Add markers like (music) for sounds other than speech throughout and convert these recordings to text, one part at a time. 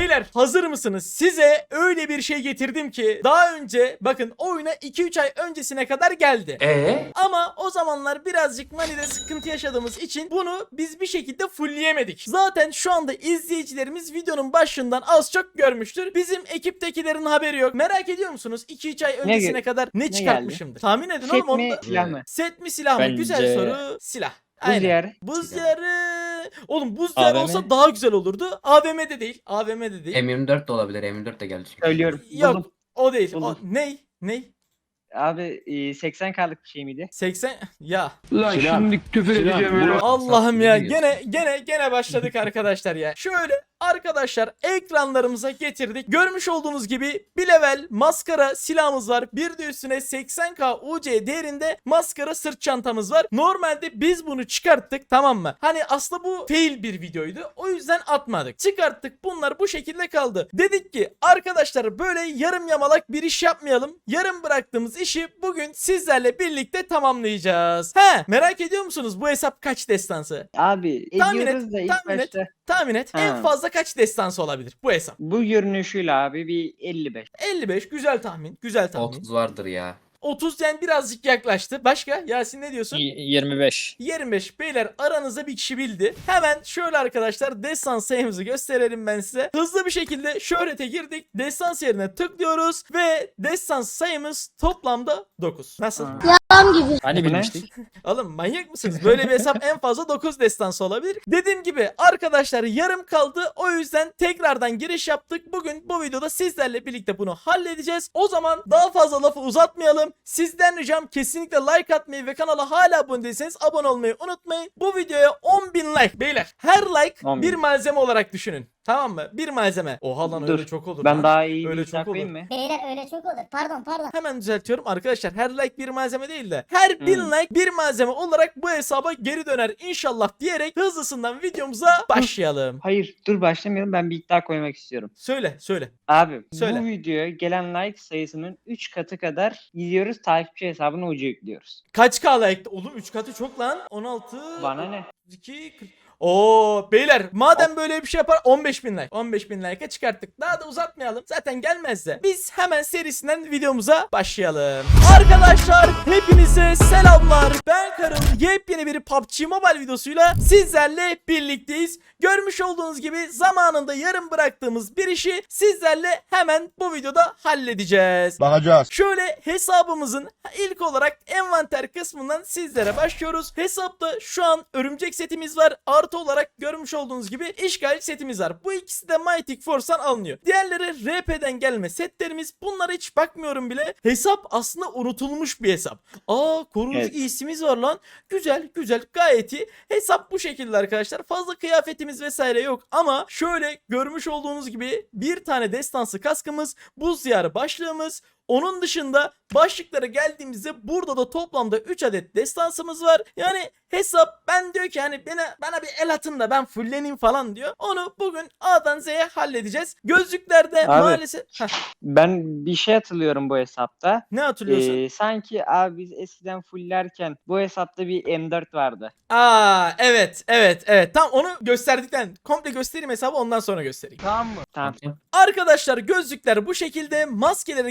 Beyler hazır mısınız? Size öyle bir şey getirdim ki daha önce bakın oyuna 2-3 ay öncesine kadar geldi. Ee? Ama o zamanlar birazcık money'de sıkıntı yaşadığımız için bunu biz bir şekilde fullleyemedik. Zaten şu anda izleyicilerimiz videonun başından az çok görmüştür. Bizim ekiptekilerin haberi yok. Merak ediyor musunuz? 2-3 ay öncesine ge- kadar ne, ne çıkartmışımdır? Tahmin edin Set oğlum mi onu da- silah mı? Set mi silah mı? Bence- Güzel soru. Silah. Buz Aynen. diyarı. Buz diyarı. Oğlum buz diyarı AVM? olsa daha güzel olurdu. AVM'de değil. AVM'de değil. M24 de olabilir. M24 de geldi çünkü. Söylüyorum. Yok. Buldum. O değil. O, Buldum. ney? Ney? Abi e, 80K'lık bir şey miydi? 80 ya Lan şimdi küfür edeceğim öyle. Allah'ım ya gene gene gene başladık (laughs) arkadaşlar ya. Şöyle arkadaşlar ekranlarımıza getirdik. Görmüş olduğunuz gibi bir level maskara silahımız var. Bir de üstüne 80k UC değerinde maskara sırt çantamız var. Normalde biz bunu çıkarttık tamam mı? Hani aslında bu fail bir videoydu. O yüzden atmadık. Çıkarttık bunlar bu şekilde kaldı. Dedik ki arkadaşlar böyle yarım yamalak bir iş yapmayalım. Yarım bıraktığımız işi bugün sizlerle birlikte tamamlayacağız. He merak ediyor musunuz bu hesap kaç destansı? Abi Tahmin et, da ilk tahmin et. başta Tahmin et en Ha. fazla kaç destansı olabilir bu hesap? bu görünüşüyle abi bir 55. 55 güzel tahmin güzel tahmin. 30 vardır ya. 30 yani birazcık yaklaştı. Başka Yasin ne diyorsun? Y- 25. 25 beyler aranızda bir kişi bildi. Hemen şöyle arkadaşlar destan sayımızı gösterelim ben size. Hızlı bir şekilde şöhrete girdik. Destans yerine tıklıyoruz ve destans sayımız toplamda 9. Nasıl? Ha. Hani Bu ne? bilmiştik? (laughs) Oğlum manyak mısınız? Böyle bir hesap en fazla 9 destansı olabilir. Dediğim gibi arkadaşlar yarım kaldı. O yüzden tekrardan giriş yaptık. Bugün bu videoda sizlerle birlikte bunu halledeceğiz. O zaman daha fazla lafı uzatmayalım. Sizden ricam kesinlikle like atmayı ve kanala hala abone değilseniz abone olmayı unutmayın. Bu videoya 10.000 like beyler. Her like 10.000. bir malzeme olarak düşünün. Tamam mı? Bir malzeme. Oha lan Dur, öyle çok olur. Ben lan. daha iyi Öyle bir çok olur. mı? Beyler öyle çok olur. Pardon pardon. Hemen düzeltiyorum arkadaşlar. Her like bir malzeme değil de her bin Hmm. like bir malzeme olarak bu hesaba geri döner inşallah diyerek hızlısından videomuza başlayalım. Hayır dur başlamayalım ben bir iddia koymak istiyorum. Söyle söyle. Abi Söyle. bu videoya gelen like sayısının 3 katı kadar gidiyoruz takipçi hesabına ucu yüklüyoruz. Kaç K like? Oğlum 3 katı çok lan. 16. Bana ne? 2 40. Oo beyler madem böyle bir şey yapar 15 bin like. 15 bin like'a çıkarttık. Daha da uzatmayalım. Zaten gelmez de. Biz hemen serisinden videomuza başlayalım. Arkadaşlar hepinize selamlar. Ben Karıl. Yepyeni bir PUBG Mobile videosuyla sizlerle birlikteyiz. Görmüş olduğunuz gibi zamanında yarım bıraktığımız bir işi sizlerle hemen bu videoda halledeceğiz. Bakacağız. Şöyle hesabımızın ilk olarak envanter kısmından sizlere başlıyoruz. Hesapta şu an örümcek setimiz var. Artı olarak görmüş olduğunuz gibi işgal setimiz var. Bu ikisi de Mythic Force'dan alınıyor. Diğerleri RP'den gelme setlerimiz. Bunlara hiç bakmıyorum bile. Hesap aslında unutulmuş bir hesap. Aa koruyucu Evet. giysimiz var lan. Güzel güzel gayet iyi. Hesap bu şekilde arkadaşlar. Fazla kıyafetimiz vesaire yok ama şöyle görmüş olduğunuz gibi bir tane destansı kaskımız, buz diyarı başlığımız, onun dışında başlıklara geldiğimizde burada da toplamda 3 adet destansımız var. Yani hesap ben diyor ki hani bana, bana bir el atın da ben fulleneyim falan diyor. Onu bugün A'dan Z'ye halledeceğiz. Gözlüklerde Abi. maalesef... Heh, Ben bir şey hatırlıyorum bu hesapta. ne hatırlıyorsun? Ee, sanki abi biz eskiden fullerken bu hesapta bir M4 vardı. Aa evet evet evet. Tam onu gösterdikten komple göstereyim hesabı ondan sonra göstereyim. Tamam mı? Tamam. Arkadaşlar gözlükler bu şekilde maskelere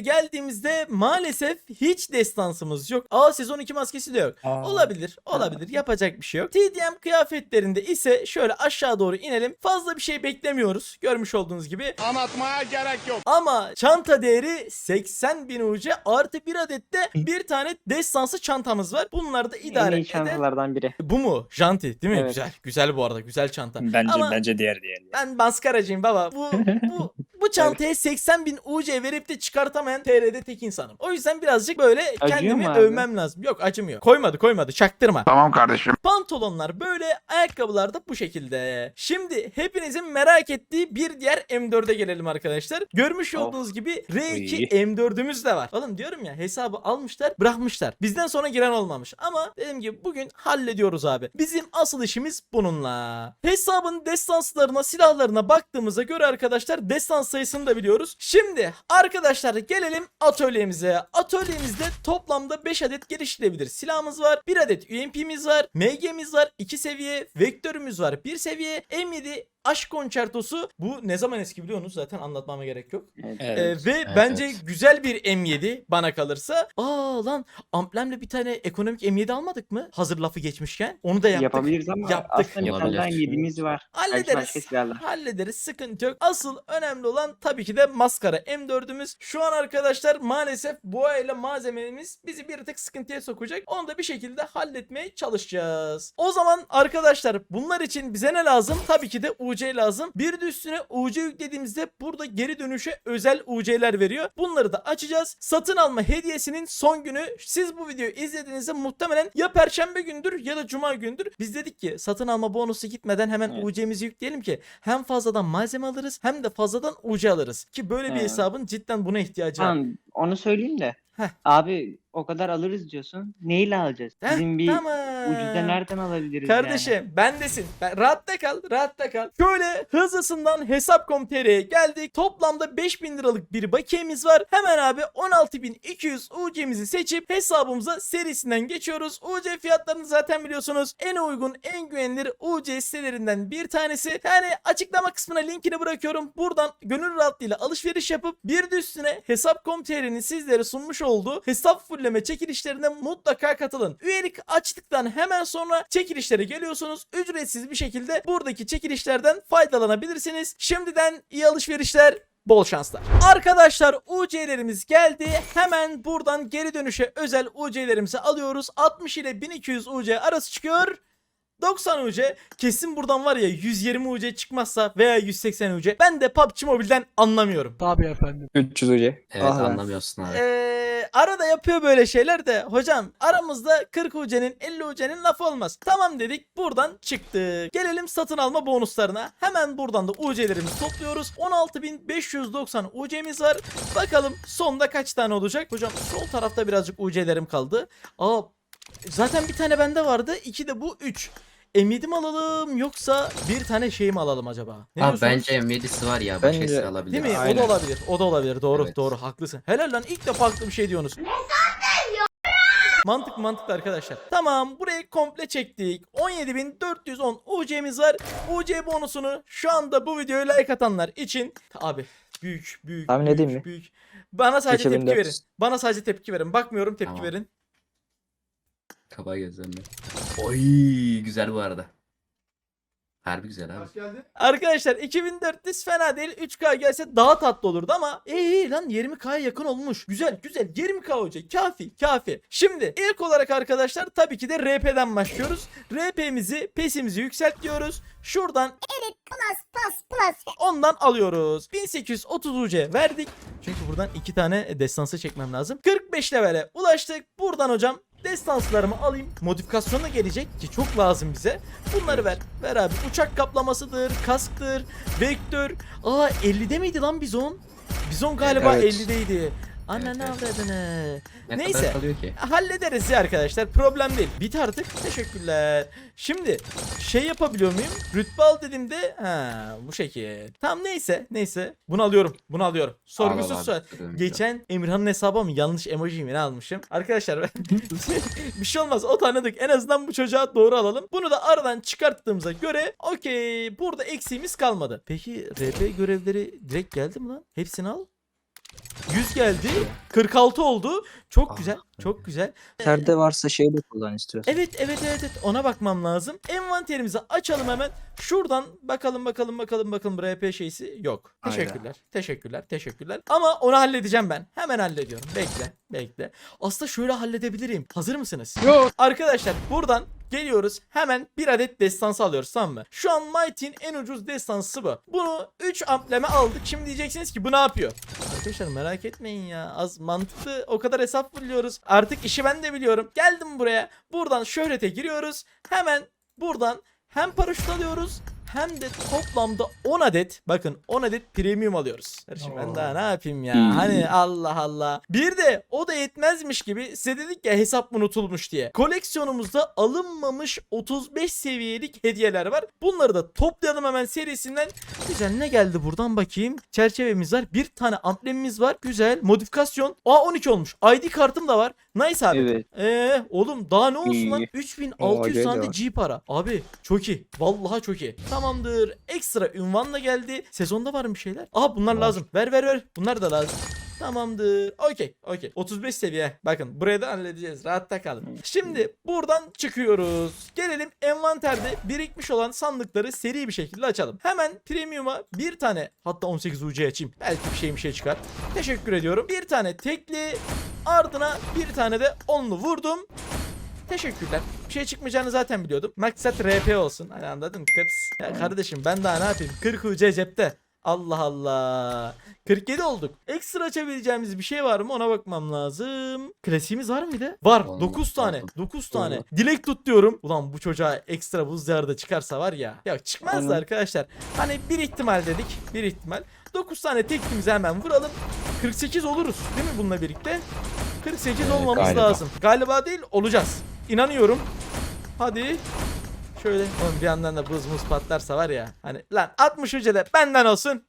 geldiğimizde maalesef hiç destansımız yok. A sezon 2 maskesi de yok. Olabilir olabilir yapacak bir şey yok. TDM kıyafetlerinde ise şöyle aşağı doğru inelim. Fazla bir şey beklemiyoruz. Görmüş olduğunuz gibi. Anlatmaya gerek yok. Ama çanta değeri 80 bin UC artı bir adet de bir tane destansı çantamız var. Bunlar da En idare iyi eder. çantalardan biri. Bu mu? Janti değil mi? Evet. Güzel. Güzel bu arada. Güzel çanta. Bence Ama- bence diğer diğer. Ben maskaracıyım baba. Bu bu (laughs) bu çantaya 80 bin UC verip de çıkartamayan TR'de tek insanım. O yüzden birazcık böyle Acıyor kendimi mu abi? övmem lazım. Yok acımıyor. Koymadı koymadı çaktırma. Tamam kardeşim. Pantolonlar böyle ayakkabılar da bu şekilde. Şimdi hepinizin merak ettiği bir diğer M4'e gelelim arkadaşlar. Görmüş Of. olduğunuz gibi R2 Uy. M4'ümüz de var. Oğlum diyorum ya hesabı almışlar bırakmışlar. Bizden sonra giren olmamış. Ama dediğim gibi bugün hallediyoruz abi. Bizim asıl işimiz bununla. Hesabın destanslarına silahlarına baktığımıza göre arkadaşlar destans sayısını da biliyoruz. Şimdi arkadaşlar gelelim atölyemize. Atölyemizde toplamda 5 adet geliştirebilir silahımız var. 1 adet UMP'miz var. MG'miz var. 2 seviye. Vektörümüz var. 1 seviye. M7 Aşk Konçertosu. Bu ne zaman eski biliyorsunuz zaten anlatmama gerek yok. Evet. Ee, ve bence güzel bir M7 bana kalırsa. Aa lan amblemle bir tane ekonomik M7 almadık mı? Hazır lafı geçmişken. Onu da yaptık. Yapabiliriz ama Yaptık. aslında daha yediğimiz var. Hallederiz. Hallederiz sıkıntı yok. Asıl önemli olan tabii ki de maskara M4'ümüz. Şu an arkadaşlar maalesef boğa ile malzememiz bizi bir tık sıkıntıya sokacak. Onu da bir şekilde halletmeye çalışacağız. O zaman arkadaşlar bunlar için bize ne lazım? Tabii ki de UC lazım. Bir de üstüne UC yüklediğimizde burada geri dönüşe özel UC'ler veriyor. Bunları da açacağız. Satın alma hediyesinin son günü siz bu videoyu izlediğinizde muhtemelen ya perşembe gündür ya da cuma gündür. Biz dedik ki satın alma bonusu gitmeden hemen Evet. UC'mizi yükleyelim ki hem fazladan malzeme alırız hem de fazladan UC alırız. Ki böyle bir Evet. hesabın cidden buna ihtiyacı var. Onu söyleyeyim de. Heh. Abi o kadar alırız diyorsun. Neyle alacağız? Heh, Bizim bir tamam. ucuza nereden alabiliriz Kardeşim yani? bendesin. Ben, rahatta kal, rahatta kal. Şöyle hızlısından hesap.com.tr'ye geldik. Toplamda 5000 liralık bir bakiyemiz var. Hemen abi 16200 UC'mizi seçip hesabımıza serisinden geçiyoruz. UC fiyatlarını zaten biliyorsunuz. En uygun, en güvenilir UC sitelerinden bir tanesi. Yani açıklama kısmına linkini bırakıyorum. Buradan gönül rahatlığıyla alışveriş yapıp bir de üstüne hesap.com.tr'nin sizlere sunmuş olduğu hesap fulleme çekilişlerine mutlaka katılın. Üyelik açtıktan hemen sonra çekilişlere geliyorsunuz. Ücretsiz bir şekilde buradaki çekilişlerden faydalanabilirsiniz. Şimdiden iyi alışverişler. Bol şanslar. Arkadaşlar UC'lerimiz geldi. Hemen buradan geri dönüşe özel UC'lerimizi alıyoruz. 60 ile 1200 UC arası çıkıyor. 90 UC kesin buradan var ya 120 UC çıkmazsa veya 180 UC ben de PUBG Mobile'den anlamıyorum. 300 hoca. Evet Ah anlamıyorsun abi. Ee, arada yapıyor böyle şeyler de hocam aramızda 40 UC'nin 50 UC'nin lafı olmaz. Tamam dedik buradan çıktık. Gelelim satın alma bonuslarına. Hemen buradan da UC'lerimizi topluyoruz. 16.590 UC'miz var. Bakalım sonda kaç tane olacak? Hocam sol tarafta birazcık UC'lerim kaldı. Aa zaten bir tane bende vardı. İki de bu 3. M7 mi alalım yoksa bir tane şey mi alalım acaba? Ne Abi diyorsunuz? bence M7'si var ya. Başka Bence- silah alabilir. Değil mi? O Aynen. da olabilir. O da olabilir. Doğru, Evet. doğru. Haklısın. Helal lan ilk defa farklı bir şey diyorsunuz. Mantık mantıklı arkadaşlar. Tamam burayı komple çektik. 17.410 UC'miz var. UC bonusunu şu anda bu videoya like atanlar için abi büyük büyük Tahmin büyük, edeyim mi? büyük. Bana sadece tepki 3400. verin. Bana sadece tepki verin. Bakmıyorum tepki Tamam. verin. Kaba gözlerinde. Oy güzel bu arada. Harbi güzel abi. Arkadaşlar 2400 fena değil. 3K gelse daha tatlı olurdu ama iyi iyi lan 20K'ya yakın olmuş. Güzel güzel 20K olacak. Kafi kafi. Şimdi ilk olarak arkadaşlar tabii ki de RP'den başlıyoruz. RP'mizi PES'imizi yükseltiyoruz. Şuradan Plus plus plus. ondan alıyoruz. 1830 UC verdik. Çünkü buradan iki tane destansı çekmem lazım. 45 levele ulaştık. Buradan hocam destanslarımı alayım. Modifikasyonu da gelecek ki çok lazım bize. Bunları ver. Ver abi. Uçak kaplamasıdır, kasktır, vektör. Aa 50'de miydi lan bizon? Bizon galiba Evet. 50'deydi. Ananı Evet, avradını. Ne Neyse. ki? Hallederiz ya arkadaşlar. Problem değil. Bit artık. Teşekkürler. Şimdi şey yapabiliyor muyum? Rütbe al dediğimde ha bu şekil. Tamam neyse neyse. Bunu alıyorum. Bunu alıyorum. Sorgusuz. Duruyorum Geçen Emirhan'ın hesabı mı? Yanlış emoji mi ne almışım? Arkadaşlar (laughs) bir şey olmaz. O tanıdık. En azından bu çocuğa doğru alalım. Bunu da aradan çıkarttığımıza göre okey. Burada eksiğimiz kalmadı. Peki RP görevleri direkt geldi mi lan? Hepsini al. 100 geldi. 46 oldu. Çok Ah, güzel. Çok güzel. Perde varsa şeyle kullan istiyorsan. Evet evet evet evet ona bakmam lazım. Envanterimizi açalım hemen. Şuradan bakalım bakalım bakalım bakalım RP şeysi yok. Hayda. Teşekkürler. Teşekkürler. Teşekkürler. Ama onu halledeceğim ben. Hemen hallediyorum. Bekle. Bekle. Aslında şöyle halledebilirim. Hazır mısınız? Yok. Arkadaşlar buradan geliyoruz. Hemen bir adet destansı alıyoruz tamam mı? Şu an Mighty'in en ucuz destansı bu. Bunu 3 ampleme aldık. Şimdi diyeceksiniz ki bu ne yapıyor? Arkadaşlar merak etmeyin ya. Az mantıklı o kadar hesap buluyoruz. Artık işi ben de biliyorum. Geldim buraya. Buradan şöhrete giriyoruz. Hemen buradan hem paraşüt alıyoruz hem de toplamda 10 adet bakın 10 adet premium alıyoruz. Kardeşim ben daha ne yapayım ya? Hani Allah Allah. Bir de o da yetmezmiş gibi size dedik ya hesap unutulmuş diye. Koleksiyonumuzda alınmamış 35 seviyelik hediyeler var. Bunları da toplayalım hemen serisinden. Güzel ne geldi buradan bakayım. Çerçevemiz var. Bir tane amblemimiz var. Güzel. Modifikasyon. Aa 12 olmuş. ID kartım da var. Nice abi. Evet. Eee oğlum daha ne olsun lan? İyi. 3600 Oo, tane de. G para. Abi çok iyi. Vallahi çok iyi. Tamamdır. Ekstra ünvan da geldi. Sezonda var mı bir şeyler? Aha bunlar Var. lazım. Ver ver ver. Bunlar da lazım. Tamamdır. Okey. Okey. 35 seviye. Bakın buraya da halledeceğiz. Rahatta kalın. Şimdi buradan çıkıyoruz. Gelelim envanterde birikmiş olan sandıkları seri bir şekilde açalım. Hemen premium'a bir tane hatta 18 UC açayım. Belki bir şey bir şey çıkar. Teşekkür ediyorum. Bir tane tekli ardına bir tane de onlu vurdum. Teşekkürler. Bir şey çıkmayacağını zaten biliyordum. Maksat RP olsun. Hani anladın? Kıps. Ya kardeşim ben daha ne yapayım? 40 UC cepte. Allah Allah. 47 olduk. Ekstra açabileceğimiz bir şey var mı ona bakmam lazım. Klasiğimiz var mıydı? Var. Olmaz 9 tane. lazım. 9 tane. Olmaz. Dilek tut diyorum. Ulan bu çocuğa ekstra buz diyarda çıkarsa var ya. Ya çıkmaz da arkadaşlar. Hani bir ihtimal dedik. Bir ihtimal. 9 tane teklimizi hemen vuralım. 48 oluruz değil mi bununla birlikte? 48 Evet, olmamız galiba. lazım. Galiba değil olacağız. İnanıyorum. Hadi. Şöyle oğlum bir yandan da buz muz patlarsa var ya. Hani lan 60 de benden olsun.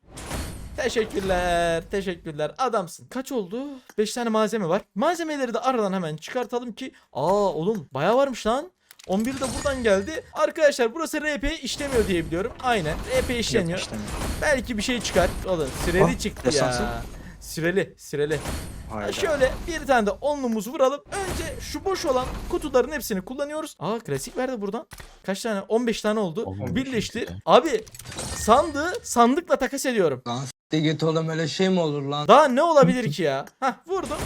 Teşekkürler. Teşekkürler. Adamsın. Kaç oldu? 5 tane malzeme var. Malzemeleri de aradan hemen çıkartalım ki. Aa oğlum baya varmış lan. 11 de buradan geldi. Arkadaşlar burası RP işlemiyor diye biliyorum. Aynen. RP işlemiyor. Yok, işlemiyor. Belki bir şey çıkar. Oğlum süreli Ah, çıktı ya. Süreli, süreli. Ha, Hayda. Şöyle bir tane de onlumuzu vuralım. Önce şu boş olan kutuların hepsini kullanıyoruz. Aa klasik verdi buradan. Kaç tane? 15 tane oldu. 15 Birleştir. güzel. Abi sandığı sandıkla takas ediyorum. Lan s**t git oğlum öyle şey mi olur lan? Daha ne olabilir ki ya? Hah vurdum.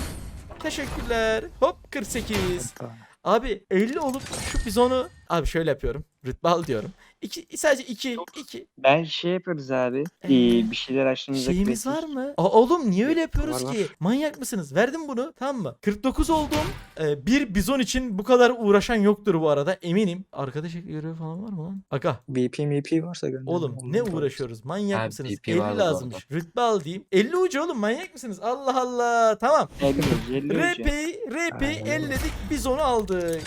Teşekkürler. Hop 48. Abi 50 olup şu bizonu abi şöyle yapıyorum. Rütbe al diyorum. İki, sadece 2 2 Ben şey yapıyoruz abi. Ee, Ee, bir şeyler açtığımızda Şeyimiz var mı? Aa, oğlum niye öyle yapıyoruz Var, ki? Manyak mısınız? Verdim bunu tamam mı? 49 oldum. Ee, bir bizon için bu kadar uğraşan yoktur bu arada eminim. Arkadaş görevi falan var mı lan? Aga BP MP varsa gönder. oğlum ne uğraşıyoruz? Manyak Ha, mısınız? BP 50 vardı bu lazımmış. Rütbe al diyeyim. 50 ucu oğlum manyak mısınız? Allah Allah. Tamam. 50 50 hoca. RP'yi RP'yi Aynen. elledik bizonu aldık.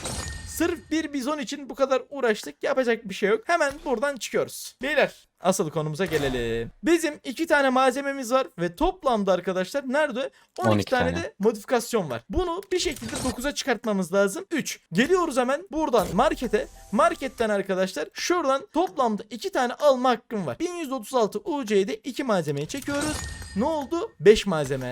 Sırf bir bizon için bu kadar uğraştık. Yapacak bir şey yok. Hemen buradan çıkıyoruz. Beyler asıl konumuza gelelim. Bizim iki tane malzememiz var ve toplamda arkadaşlar nerede? 12, 12 tane, tane. de modifikasyon var. Bunu bir şekilde 9'a çıkartmamız lazım. 3. Geliyoruz hemen buradan markete. Marketten arkadaşlar şuradan toplamda 2 tane alma hakkım var. 1136 UC'de 2 malzemeyi çekiyoruz. Ne oldu? 5 malzeme.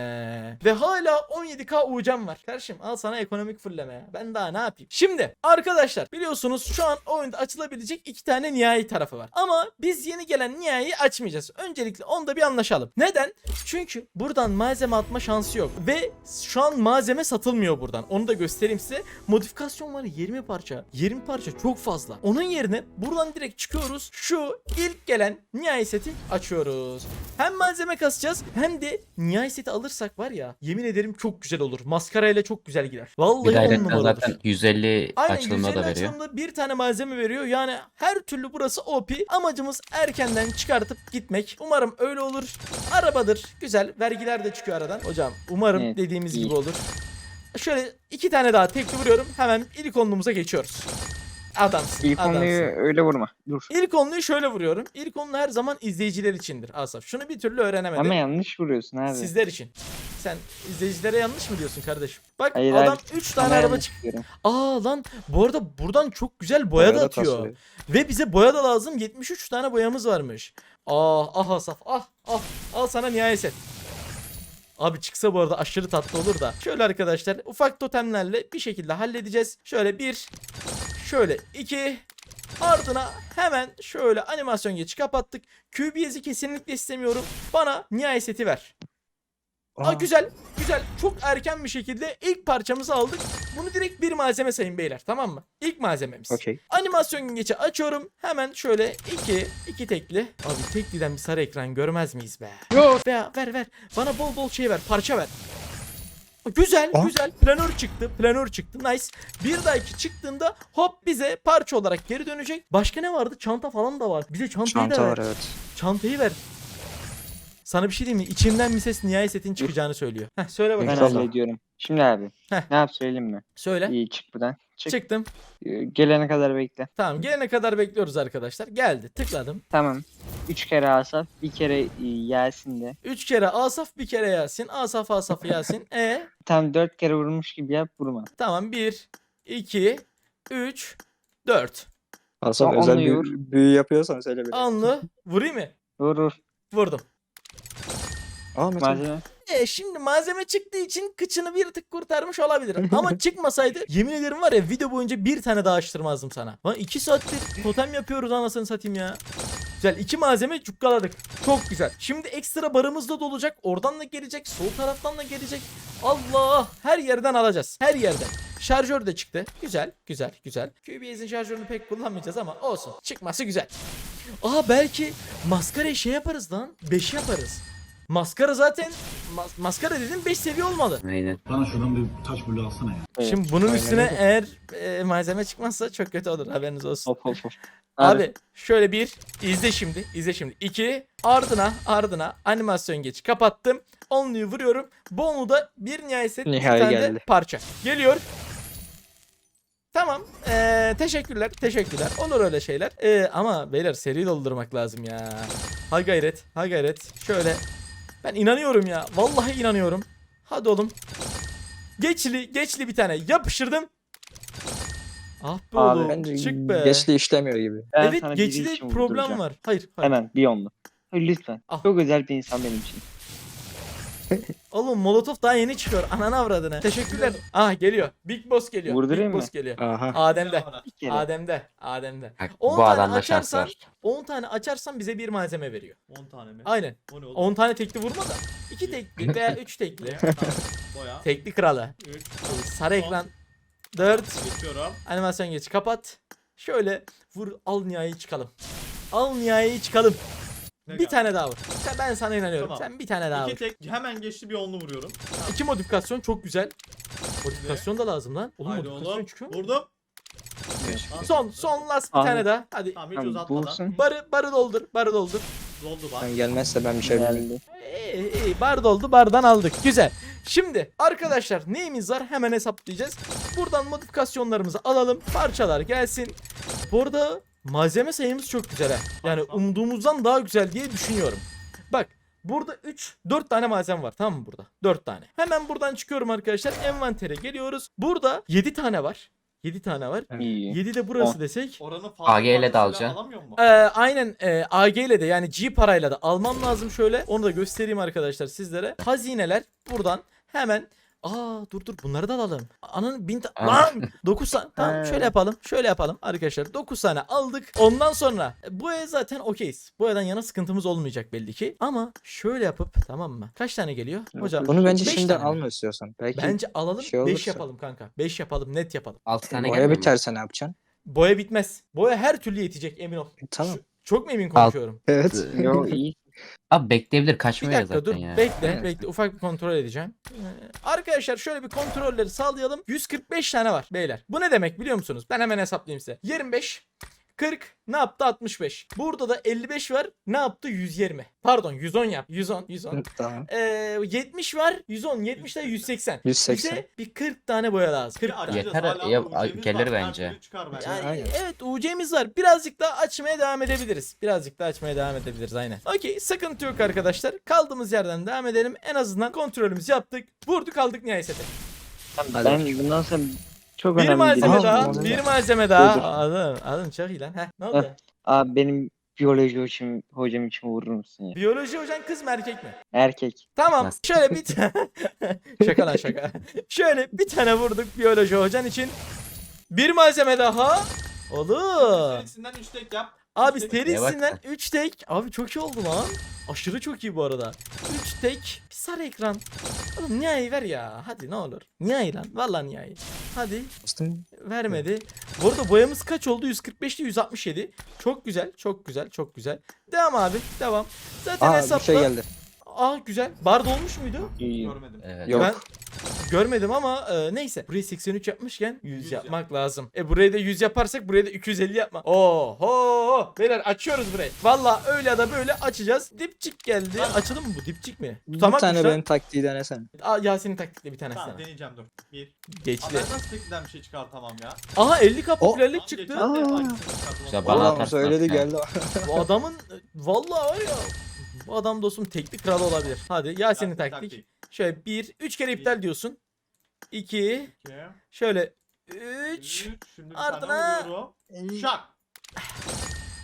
Ve hala 17k UC'm var. Kardeşim al sana ekonomik fırlama ya. Ben daha ne yapayım? Şimdi arkadaşlar biliyorsunuz şu an oyunda açılabilecek iki tane nihai tarafı var. Ama biz yeni gelen nihai açmayacağız. Öncelikle onda bir anlaşalım. Neden? Çünkü buradan malzeme atma şansı yok. Ve şu an malzeme satılmıyor buradan. Onu da göstereyim size. Modifikasyon var 20 parça. 20 parça çok fazla. Onun yerine buradan direkt çıkıyoruz. Şu ilk gelen nihai seti açıyoruz. Hem malzeme kasacağız hem de nihai seti alırsak var ya yemin ederim çok güzel olur. Maskarayla çok güzel gider. Vallahi Bir on numara olur. zaten 150 Aynen açılımda 150 da veriyor. açılımda bir tane malzeme veriyor. Yani her türlü burası OP. Amacımız erkenden çıkartıp gitmek. Umarım öyle olur. Arabadır. Güzel. Vergiler de çıkıyor aradan. Hocam umarım Evet, dediğimiz iyi. gibi olur. Şöyle iki tane daha tekli vuruyorum. Hemen ilk onluğumuza geçiyoruz. Adamsın. İlk adamsın. öyle vurma. Dur. İlk onluğu şöyle vuruyorum. İlk onlu her zaman izleyiciler içindir Asaf. Şunu bir türlü öğrenemedim. Ama yanlış vuruyorsun abi. Sizler için. Sen izleyicilere yanlış mı diyorsun kardeşim? Bak Hayır, adam hayır. 3 tane Ama araba yanlış çık. vuruyorum. Aa lan bu arada buradan çok güzel boya da Boya da atıyor. kasıyor. Ve bize boya da lazım. 73 tane boyamız varmış. Aa ah Asaf ah ah al sana nihayet. Abi çıksa bu arada aşırı tatlı olur da. Şöyle arkadaşlar ufak totemlerle bir şekilde halledeceğiz. Şöyle bir, şöyle iki, ardına hemen şöyle animasyon geçi kapattık. QBS'i kesinlikle istemiyorum. Bana nihayet seti ver. Aa, Aa, güzel güzel çok erken bir şekilde ilk parçamızı aldık. Bunu direkt bir malzeme sayın beyler tamam mı? İlk malzememiz. Okey. Animasyon geçi açıyorum. Hemen şöyle iki, iki tekli. Abi tekliden bir sarı ekran görmez miyiz be? Yok. Be, ver ver. Bana bol bol şey ver. Parça ver. Güzel Aa. güzel. Planör çıktı. Planör çıktı. Nice. Bir dahaki çıktığında hop bize parça olarak geri dönecek. Başka ne vardı? Çanta falan da var. Bize çantayı Çanta da ver. var evet. Çantayı ver. Sana bir şey diyeyim mi? İçimden bir ses nihai setin çıkacağını söylüyor. Heh söyle Ben bakalım. İnşallah. hallediyorum. Şimdi abi. Heh. Ne yap söyleyeyim mi? Söyle. İyi çık buradan. Çık. Çıktım. Ee, Gelene kadar bekle. Tamam gelene kadar bekliyoruz arkadaşlar. Geldi. Tıkladım. Tamam. Üç kere Asaf, bir kere e, Yasin de. Üç kere Asaf bir kere Yasin. Asaf Asaf Yasin. E Tam dört kere vurmuş gibi yap vurma. tamam 1 2 3 4. Asaf Tamam, özel anlıyor. büyü, büyü yapıyorsan söyle bir. Anlı. Vurayım mı? Vur vur. Vurdum. Aa Metin. Malzeme. E şimdi malzeme çıktığı için kıçını bir tık kurtarmış olabilir. Ama (laughs) çıkmasaydı yemin ederim var ya video boyunca bir tane daha açtırmazdım sana. Lan iki saattir totem yapıyoruz anasını satayım ya. Güzel iki malzeme cukkaladık. Çok güzel. Şimdi ekstra barımız da dolacak. Oradan da gelecek. Sol taraftan da gelecek. Allah her yerden alacağız. Her yerden. Şarjör de çıktı. Güzel güzel güzel. QBS'in şarjörünü pek kullanmayacağız ama olsun. Çıkması güzel. Aa belki maskara şey yaparız lan. 5 yaparız. Maskara zaten mas- maskara dedim 5 seviye olmalı. Aynen. Bana şuradan bir taş bulu alsana ya. Evet, Şimdi bunun aynen üstüne öyle. eğer e, malzeme çıkmazsa çok kötü olur haberiniz olsun. Hop hop hop. Abi, şöyle bir izle şimdi izle şimdi. İki ardına ardına animasyon geç kapattım. Onluyu vuruyorum. Bu onlu da bir nihayet bir Nihai tane de geldi. parça. Geliyor. Tamam. Ee, teşekkürler. Teşekkürler. Olur öyle şeyler. Ee, ama beyler seri doldurmak lazım ya. Ha gayret. Ha gayret. Şöyle. Ben inanıyorum ya. Vallahi inanıyorum. Hadi oğlum. Geçli. Geçli bir tane. Yapıştırdım. Ah be Abi, oğlum. Bence Çık be. geçli işlemiyor gibi. Ben evet sana biri için problem vurduracağım. var. Hayır. hayır. Hemen bir onlu. Hayır, Lütfen. Ah. Çok özel bir insan benim için. Oğlum Molotov daha yeni çıkıyor. Ananı avradını. Teşekkürler. Ah geliyor. Big Boss geliyor. Vurdurayım Big mı? Boss geliyor. Aha. Adem'de. Kere. Adem'de. Adem'de. Bak, 10 bu tane adamda şans açarsan- var. 10 tane açarsan bize bir malzeme veriyor. 10 tane mi? Aynen. O ne oğlum? 10 tane tekli vurma da. 2 tekli veya 3 tekli. (laughs) Boya. tekli kralı. 3. Sarı ekran. 4. Geçiyorum. Animasyon geç. Kapat. Şöyle vur al nihai çıkalım. Al nihai çıkalım. Ne Bir geldi? tane daha vur. Sen, ben sana inanıyorum. Tamam. Sen bir tane daha vur. İki tek hemen geçti bir onlu vuruyorum. İki modifikasyon çok güzel. Modifikasyon da lazım lan. Oğlum Haydi modifikasyon oğlum. çıkıyor. Vurdum. Son son last bir Ahmet. tane daha. Hadi. Tamam hiç Tamam, uzatmadan. bulsun. Barı barı doldur. Barı doldur. Doldu bak. Sen gelmezse ben bir şey bilmiyorum. Geldi. İyi iyi bar doldu. Bardan aldık. Güzel. Şimdi arkadaşlar neyimiz var hemen hesaplayacağız. Buradan modifikasyonlarımızı alalım. Parçalar gelsin. Bu arada malzeme sayımız çok güzel ha. Yani umduğumuzdan daha güzel diye düşünüyorum. Bak Burada 3 4 tane malzeme var tamam mı burada? 4 tane. Hemen buradan çıkıyorum arkadaşlar. Envantere geliyoruz. Burada 7 tane var. 7 tane var. İyi. 7 de burası On. desek. Oranın AG ile de alacaksın. Alamıyor mu? Ee, aynen e, AG ile de yani G parayla da almam lazım şöyle. Onu da göstereyim arkadaşlar sizlere. Hazineler buradan hemen Aa dur dur bunları da alalım. Ananın bin ta-. Lan 9 tane. (laughs) Tamam şöyle yapalım. Şöyle yapalım arkadaşlar. 9 tane aldık. Ondan sonra bu ev zaten okeyiz. Bu evden yana sıkıntımız olmayacak belli ki. Ama şöyle yapıp tamam mı? Kaç tane geliyor? Hocam Bunu bence beş şimdi tane mi? alma istiyorsan. Belki Bence alalım şey 5 olursa. yapalım kanka. 5 yapalım net yapalım. 6 tane boya gelmiyor mu? biterse ne yapacaksın? Boya bitmez. Boya her türlü yetecek emin ol. E, Tamam. Şu- çok mu emin konuşuyorum? Evet. Yo (laughs) iyi. Abi bekleyebilir Bir kaçmıyor dakika zaten dur ya. bekle bekle ufak bir kontrol edeceğim. Ee, arkadaşlar şöyle bir kontrolleri sağlayalım. 145 tane var beyler. Bu ne demek biliyor musunuz? Ben hemen hesaplayayım size. 25 40 ne yaptı 65. Burada da 55 var. Ne yaptı 120. Pardon 110 yap. 110 110. tamam. Ee, 70 var. 110 70 de 180. 180. Bize bir 40 tane boya lazım. 40 Bir tane. Yeter, ya- gelir bence. Yani Aynen. evet UC'miz var. Birazcık daha açmaya devam edebiliriz. Birazcık daha açmaya devam edebiliriz aynen. Okey sıkıntı yok arkadaşlar. Kaldığımız yerden devam edelim. En azından kontrolümüzü yaptık. Vurduk aldık nihayet. Ben bundan sonra çok Bir önemli malzeme değil. daha. malzeme. Bir malzeme daha. Dur, dur. Adın, adın çok iyi lan. Heh, ne oldu? Abi benim biyoloji hocam, hocam için vurur musun ya? Biyoloji hocan kız mı erkek mi? Erkek. Tamam. Nasıl? Şöyle bir tane. (laughs) şaka lan şaka. Şöyle bir tane vurduk biyoloji hocan için. Bir malzeme daha. Olur. Serisinden 3 tek yap. Abi Üç tek- serisinden 3 tek. Abi çok iyi oldu lan. Aşırı çok iyi bu arada. 3 tek. Bir sarı ekran. Oğlum nihai ver ya. Hadi ne olur. Nihai lan. Vallahi nihai. Hadi. Bastım. Vermedi. Bu arada boyamız kaç oldu? 145 ile 167. Çok güzel. Çok güzel. Çok güzel. Devam abi. Devam. Zaten Aa bir hesapla. şey geldi. Aa güzel. Bar dolmuş muydu? İyi. Görmedim. Evet. Yok. Ben görmedim ama e, neyse. Burayı 83 yapmışken 100, 100 yapmak lazım. E burayı da 100 yaparsak buraya da 250 yapma. Oho! Beyler açıyoruz burayı. Valla öyle ya da böyle açacağız. Dipçik geldi. Açıldı mı bu dipçik mi? Bir Tutamakmış tane benim taktiği denesene. Aa, Yasin'in taktikle bir tane Tamam sana. deneyeceğim dur. Bir. Geçti. ben nasıl bir şey çıkartamam ya? Aha 50 k O- popülerlik çıktı. çıkartamam. Güzel, bana söyledi ya. geldi. Bu adamın vallahi var ya. Bu adam dostum teknik kralı olabilir. Hadi Yasin'in Yasin'in taktik. Şöyle 1 3 kere iptal diyorsun. 2 İki. şöyle 3 Üç. Şimdi bir Ardına- tane vuruyorum. Şak.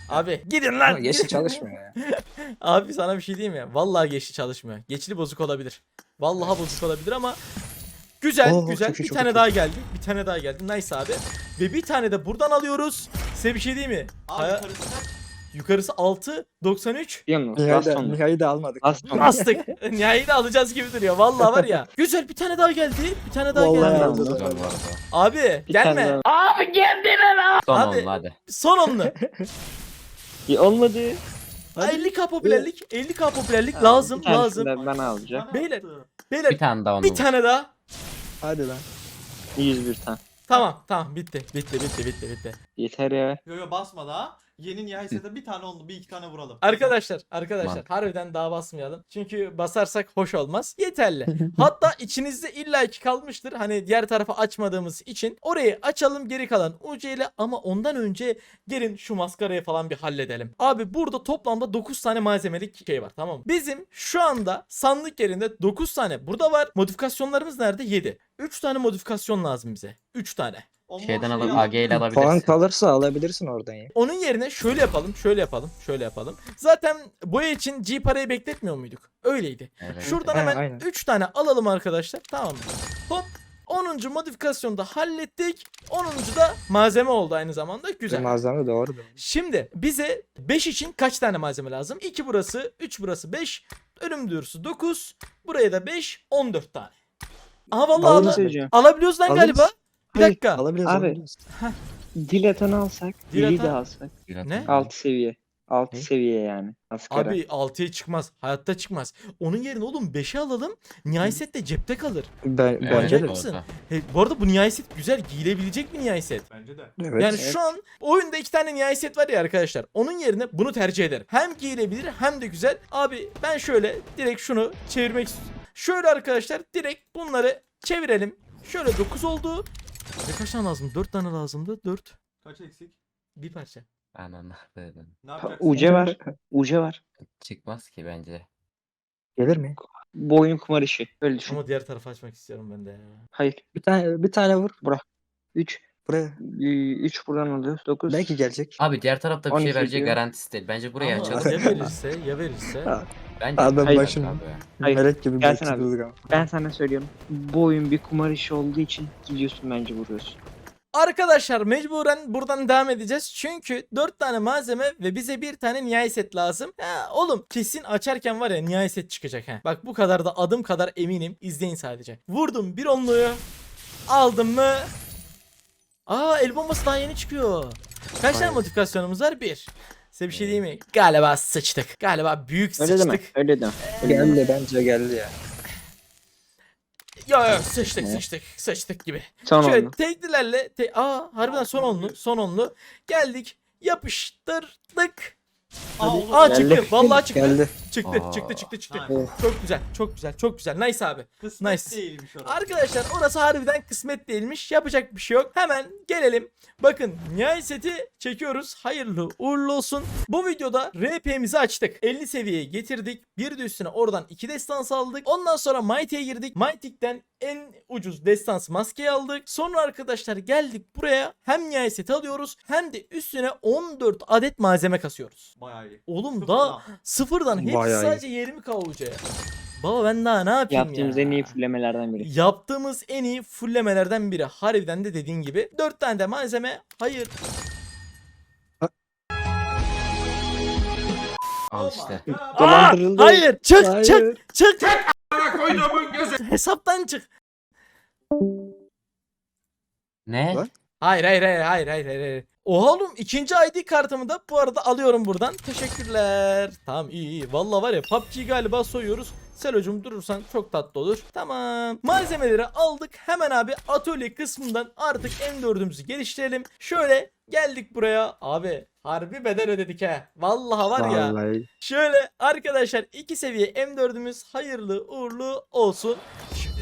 Abi gidin Ama lan. geçti gidin. çalışmıyor ya. (laughs) Abi sana bir şey diyeyim mi? Vallahi geçti çalışmıyor. Geçli bozuk olabilir. Vallahi bozuk olabilir ama güzel Oo, güzel. çok iyi, bir çok tane iyi. daha geldi. Bir tane daha geldi. Nice abi. Ve bir tane de buradan alıyoruz. Size bir şey diyeyim mi? Abi Haya- karısı kaç? Yukarısı 6 93 Biliyor musun? Nihayet de, Baston. Nihayet de almadık. Baston. bastık. Nihayet de alacağız gibi duruyor. Vallahi var ya. (laughs) Güzel bir tane daha geldi. Bir tane daha Vallahi geldi. aldı. Güzel bu arada. Abi Bir tane gelme. daha. Son Abi- oldu hadi. Son onlu. (laughs) Ya Olmadı. 50k popülerlik. 50k popülerlik Bir lazım tanesini lazım. de ben alacağım. Beyler. Beyler Bir tane daha onu bir tane daha. Hadi lan. 101 tane. Tamam tamam bitti. Bitti bitti bitti bitti. Yeter ya. Yo yo basma daha. Yeni nihai sete bir tane oldu. Bir iki tane vuralım. Arkadaşlar arkadaşlar Mantıklı. harbiden daha basmayalım. Çünkü basarsak hoş olmaz. Yeterli. (laughs) Hatta içinizde illaki kalmıştır. Hani diğer tarafa açmadığımız için orayı açalım geri kalan UC ile ama ondan önce gelin şu maskarayı falan bir halledelim. Abi burada toplamda 9 tane malzemelik şey var tamam mı? Bizim şu anda sandık yerinde 9 tane burada var. Modifikasyonlarımız nerede? 7. 3 tane modifikasyon lazım bize. 3 tane. Şeyden alıp al. AG ile Puan alabilirsin. kalırsa alabilirsin oradan ya. Onun yerine şöyle yapalım, şöyle yapalım, şöyle yapalım. Zaten boya için G parayı bekletmiyor muyduk? Öyleydi. Evet. Şuradan hemen aynen. 3 tane alalım arkadaşlar. Tamam mı? Hop. 10. modifikasyonu da hallettik. 10. da malzeme oldu aynı zamanda. Güzel. Malzeme doğru. Şimdi bize 5 için kaç tane malzeme lazım? 2 burası, 3 burası 5. Ölüm duyurusu 9. Buraya da 5, 14 tane. Aha vallahi söyleyeceğim. alabiliyoruz lan Alırız. galiba. Bir Hayır, dakika. Alabiliriz. Abi. alabiliriz. Dilatanı alsak. Dili Dilatan- de alsak. Ne? 6 seviye. 6 Ne? seviye yani. Askere. Abi 6'ya çıkmaz. Hayatta çıkmaz. Onun yerine oğlum 5'e alalım. Nihai set de cepte kalır. Ben, Evet, bence de. Mısın? arada. He, bu arada bu nihai set güzel. Giyilebilecek bir nihai set. Bence de. Evet. Yani şu an oyunda iki tane nihai set var ya arkadaşlar. Onun yerine bunu tercih ederim. Hem giyilebilir hem de güzel. Abi ben şöyle direkt şunu çevirmek istiyorum. Şöyle arkadaşlar direkt bunları çevirelim. Şöyle 9 oldu. Ve kaç tane lazım? 4 tane lazımdı. 4. Kaç eksik? Bir parça. Ben anladım. Ne yapacaksın? Uce var. Uce var. Çıkmaz ki bence. Gelir mi? Bu oyun kumar işi. Öyle düşün. Ama diğer tarafa açmak istiyorum ben de ya. Hayır. Bir tane bir tane vur. 3. Buraya. 3 buradan alıyoruz. 9. Belki gelecek. Abi diğer tarafta bir 12 şey vereceği diyor. garantisi değil. Bence burayı Ama açalım. ya verirse ya verirse. Bence Adam Hayır. başım. Hayır, Melek gibi gelsin abi. Ben sana söylüyorum. Bu oyun bir kumar işi olduğu için gidiyorsun bence vuruyorsun. Arkadaşlar mecburen buradan devam edeceğiz. Çünkü 4 tane malzeme ve bize bir tane nihai set lazım. Ha, oğlum kesin açarken var ya nihai set çıkacak. ha. Bak bu kadar da adım kadar eminim. İzleyin sadece. Vurdum bir onluyu. Aldım mı? Aa el bombası daha yeni çıkıyor. Kaç tane modifikasyonumuz var? Bir. Size bir şey diyeyim mi? Galiba sıçtık. Galiba büyük Öyle deme. sıçtık. Öyle deme. Geldi bence geldi ya. Yo yo sıçtık sıçtık. Sıçtık gibi. Son Şöyle oldu. teklilerle te Aa harbiden son onlu son onlu geldik yapıştırdık. Aa. Aa Geldi. çıktı vallahi çıktı. Geldi. Çıktı Aa. çıktı çıktı çıktı. Nice. Çok güzel çok güzel çok güzel nice abi. Kısmet Nice. değilmiş orası. Arkadaşlar orası harbiden kısmet değilmiş yapacak bir şey yok. Hemen gelelim. Bakın nihai seti çekiyoruz. Hayırlı uğurlu olsun. Bu videoda RP'mizi açtık. 50 seviyeye getirdik. Bir de üstüne oradan 2 destans aldık. Ondan sonra Mighty'ye girdik. Mighty'den en ucuz destans maskeyi aldık. Sonra arkadaşlar geldik buraya. Hem nihai seti alıyoruz hem de üstüne 14 adet malzeme kasıyoruz. Bayağı iyi. Oğlum daha Sıfırdan. sıfırdan hepsi Bayağı iyi. sadece 20 kavucuya. Baba ben daha ne yapayım Yaptığımız ya? en iyi fullemelerden biri. Yaptığımız en iyi fullemelerden biri. Harbiden de dediğin gibi. 4 tane de malzeme. Hayır. Al işte. Dolandırıldı. Aa, hayır. Çık Hayır. çık çık. Hesaptan çık. Ne? Lan. Hayır hayır hayır hayır hayır hayır. Oha oğlum ikinci ID kartımı da bu arada alıyorum buradan. Teşekkürler. Tamam iyi iyi. Valla var ya PUBG galiba soyuyoruz. Selo'cum durursan çok tatlı olur. Tamam. Malzemeleri aldık. Hemen abi atölye kısmından artık M4'ümüzü geliştirelim. Şöyle geldik buraya. Abi harbi bedel ödedik he. Vallahi var ya. Vallahi. Şöyle arkadaşlar iki seviye M4'ümüz hayırlı uğurlu olsun.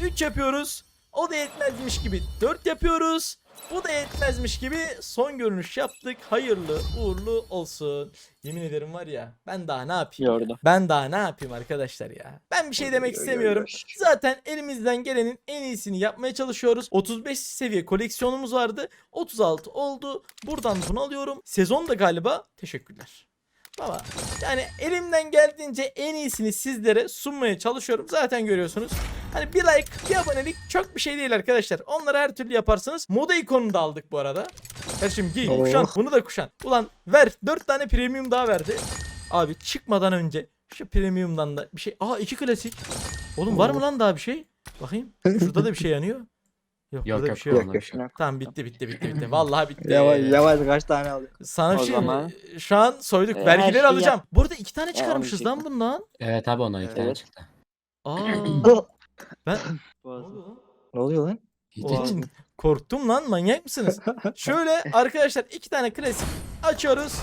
3 yapıyoruz. O da yetmezmiş gibi 4 yapıyoruz. Bu da yetmezmiş gibi son görünüş yaptık. Hayırlı uğurlu olsun. Yemin ederim var ya ben daha ne yapayım? ya? Yordu. Ben daha ne yapayım arkadaşlar ya? Ben bir şey demek istemiyorum. Zaten elimizden gelenin en iyisini yapmaya çalışıyoruz. 35 seviye koleksiyonumuz vardı. 36 oldu. Buradan bunu alıyorum. Sezon da galiba. Teşekkürler. Baba yani elimden geldiğince en iyisini sizlere sunmaya çalışıyorum. Zaten görüyorsunuz. Hani bir like, bir abonelik çok bir şey değil arkadaşlar. Onları her türlü yaparsınız. Moda ikonunu da aldık bu arada. Kardeşim giy, kuşan, bunu da kuşan. Ulan ver, 4 tane premium daha verdi. Abi çıkmadan önce şu premiumdan da bir şey. Aa iki klasik. Oğlum var mı lan daha bir şey? Bakayım. Şurada da bir şey yanıyor. (laughs) Yok, Yok burada yok bir şey yok. şey yok. Tamam bitti bitti bitti bitti. Vallahi bitti. Yavaş yavaş kaç tane alıyor? Sana bir şey zaman- şu an soyduk. E, her Vergileri şeyi alacağım. yap. Burada iki tane onu çıkarmışız lan diyecektim. bundan. Evet abi ona iki tane Evet. çıktı. Aa. (clears throat) ben (coughs) Ne oluyor lan? Hiç Oğlum, hiç. korktum lan manyak mısınız? (laughs) Şöyle arkadaşlar iki tane klasik açıyoruz.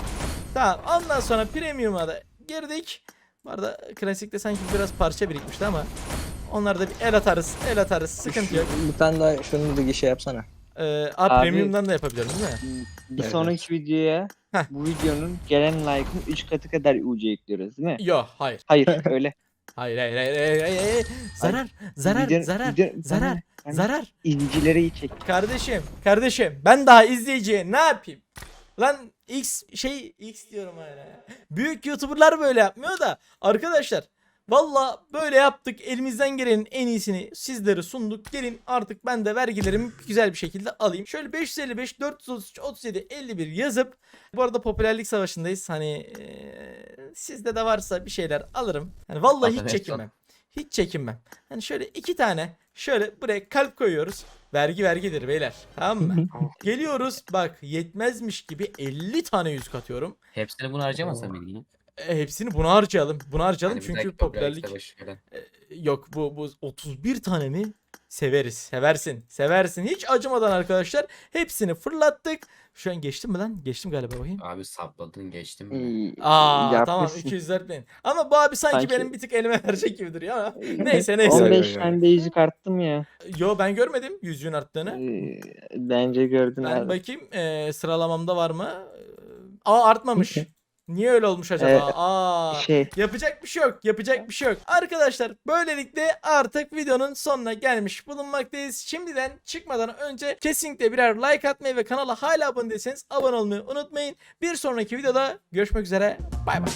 Tamam ondan sonra premium'a da girdik. Bu arada klasikte sanki biraz parça birikmişti ama onlarda bir el atarız el atarız sıkıntı yok. Bir tane daha şunu da gişe yapsana. Ee, a, Abi- premium'dan da yapabiliyorum değil mi? Bir Evet. sonraki videoya Heh. bu videonun gelen like'ın 3 katı kadar UC ekliyoruz değil mi? Yok hayır. Hayır (laughs) öyle. Hayır hayır hayır hayır hayır. hayır. Zarar zarar Videonun- zarar videonun- zarar Ben- ben zarar. İzleyicileri iyi çek. Kardeşim, kardeşim ben daha izleyiciye ne yapayım? Lan X şey X diyorum hala ya. Büyük YouTuber'lar böyle yapmıyor da arkadaşlar Valla böyle yaptık. Elimizden gelenin en iyisini sizlere sunduk. Gelin artık ben de vergilerimi güzel bir şekilde alayım. Şöyle 555 433 37 51 yazıp bu arada popülerlik savaşındayız. Hani eee, sizde de varsa bir şeyler alırım. Hani vallahi hiç çekinmem. Hiç çekinmem. Hani şöyle iki tane şöyle buraya kalp koyuyoruz. Vergi vergidir beyler. Tamam mı? (laughs) Geliyoruz bak yetmezmiş gibi 50 tane yüz katıyorum. Hepsini bunu harcamasam bildiğin. E, hepsini buna harcayalım. Buna harcayalım Hani bir çünkü popülerlik falan. yok bu bu 31 tane mi? Severiz. Seversin. Seversin. Hiç acımadan arkadaşlar hepsini fırlattık. Şu an geçtim mi lan? Geçtim galiba bakayım. Abi sapladın geçtim. İyi, Aa tamam yapmışsın. 204 bin. Ama bu abi sanki, Sanki- benim bir tık elime verecek gibi duruyor ama. Neyse neyse. 15 tane de yüzük arttım ya. Yo ben görmedim yüzüğün arttığını. Ee, Bence gördün Ben abi. bakayım e, sıralamamda var mı? Aa artmamış. Niye öyle olmuş acaba? Ee, Aa. Şey Yapacak bir şey yok. Yapacak bir şey yok. Arkadaşlar böylelikle artık videonun sonuna gelmiş bulunmaktayız. Şimdiden çıkmadan önce kesinlikle birer like atmayı ve kanala hala abone değilseniz abone olmayı unutmayın. Bir sonraki videoda görüşmek üzere. Bay bay.